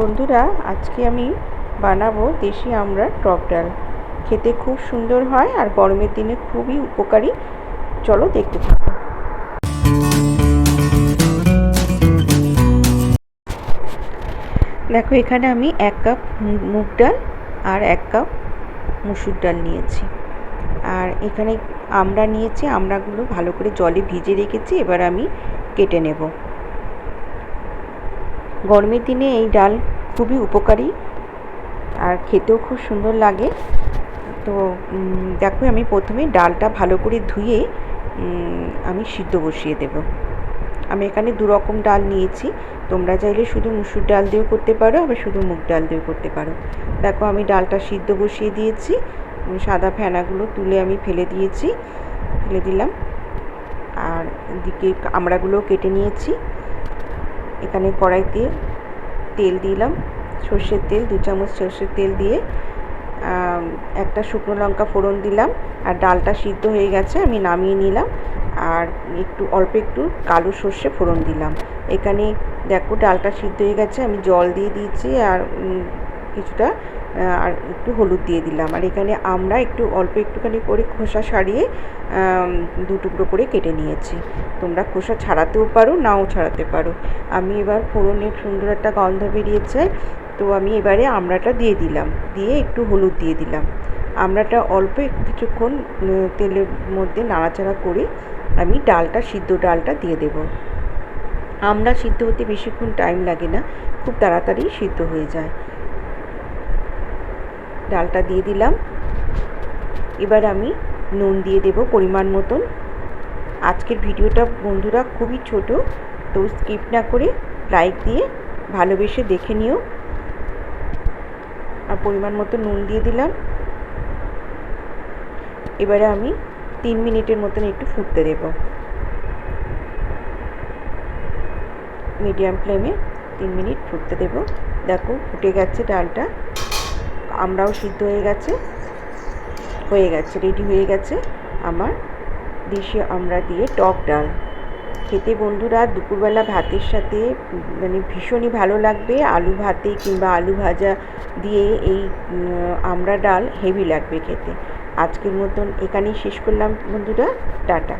বন্ধুরা, আজকে আমি বানাবো দেশি আমড়ার টক ডাল। খেতে খুব সুন্দর হয় আর গরমের দিনে খুবই উপকারী। চলো দেখতে থাকো। দেখো, এখানে আমি এক কাপ মুগ ডাল আর এক কাপ মুসুর ডাল নিয়েছি। আর এখানে আমড়া নিয়েছি, আমড়াগুলো ভালো করে জলে ভিজে রেখেছি, এবার আমি কেটে নেব। গরমের দিনে এই ডাল খুবই উপকারী আর খেতেও খুব সুন্দর লাগে। তো দেখো আমি প্রথমে ডালটা ভালো করে ধুয়ে আমি সিদ্ধ বসিয়ে দেব। আমি এখানে দু রকম ডাল নিয়েছি। তোমরা চাইলে শুধু মুসুর ডাল দিয়েও করতে পারো, আবার শুধু মুগ ডাল দিয়েও করতে পারো। দেখো আমি ডালটা সিদ্ধ বসিয়ে দিয়েছি। সাদা ফেনাগুলো তুলে আমি ফেলে দিয়েছি, ফেলে দিলাম। আর এদিকে আমড়াগুলো কেটে নিয়েছি। এখানে কড়াইতে তেল দিলাম। সর্ষের তেল, দু চামচ সর্ষের তেল দিয়ে একটা শুকনো লঙ্কা ফোড়ন দিলাম আর ডালটা সিদ্ধ হয়ে গেছে, আমি নামিয়ে নিলাম আর একটু, অল্প একটু কালো সর্ষে ফোড়ন দিলাম। এখানে দেখো ডালটা সিদ্ধ হয়ে গেছে, আমি জল দিয়ে দিয়েছি আর কিছুটা আর একটু হলুদ দিয়ে দিলাম। আর এখানে আমরা একটু অল্প একটুখানি করে খোসা সারিয়ে দু টুকরো করে কেটে নিয়েছি। তোমরা খোসা ছাড়াতেও পারো, নাও ছাড়াতে পারো। আমি এবার ফোড়নের সুন্দর একটা গন্ধ বেরিয়েছে, তো আমি এবারে আমড়াটা দিয়ে দিলাম। দিয়ে একটু হলুদ দিয়ে দিলাম। আমড়াটা অল্প কিছুক্ষণ তেলের মধ্যে নাড়াচাড়া করে আমি ডালটা, সিদ্ধ ডালটা দিয়ে দেব। আমড়া সিদ্ধ হতে বেশিক্ষণ টাইম লাগে না, খুব তাড়াতাড়ি সিদ্ধ হয়ে যায়। ডালটা দিয়ে দিলাম। এবার আমি নুন দিয়ে দেব পরিমাণ মতন। আজকের ভিডিওটা বন্ধুরা খুবই ছোট, তো স্কিপ না করে লাইক দিয়ে ভালোবেসে দেখে নিও। আর পরিমাণ মতো নুন দিয়ে দিলাম। এবারে আমি তিন মিনিটের মতন একটু ফুটতে দেব। মিডিয়াম ফ্লেমে তিন মিনিট ফুটতে দেব। দেখো ফুটে গেছে ডালটা। আমরাও সিদ্ধ হয়ে গেছে। হয়ে গেছে রেডি হয়ে গেছে আমার দেশি আমরা দিয়ে টক ডাল। খেতে বন্ধুরা, দুপুরবেলা ভাতের সাথে মানে ভীষণই ভালো লাগবে। আলু ভাতে কিংবা আলু ভাজা দিয়ে এই আমরা ডাল হেভি লাগবে খেতে। আজকের মতন এখানেই শেষ করলাম বন্ধুরা, টাটা।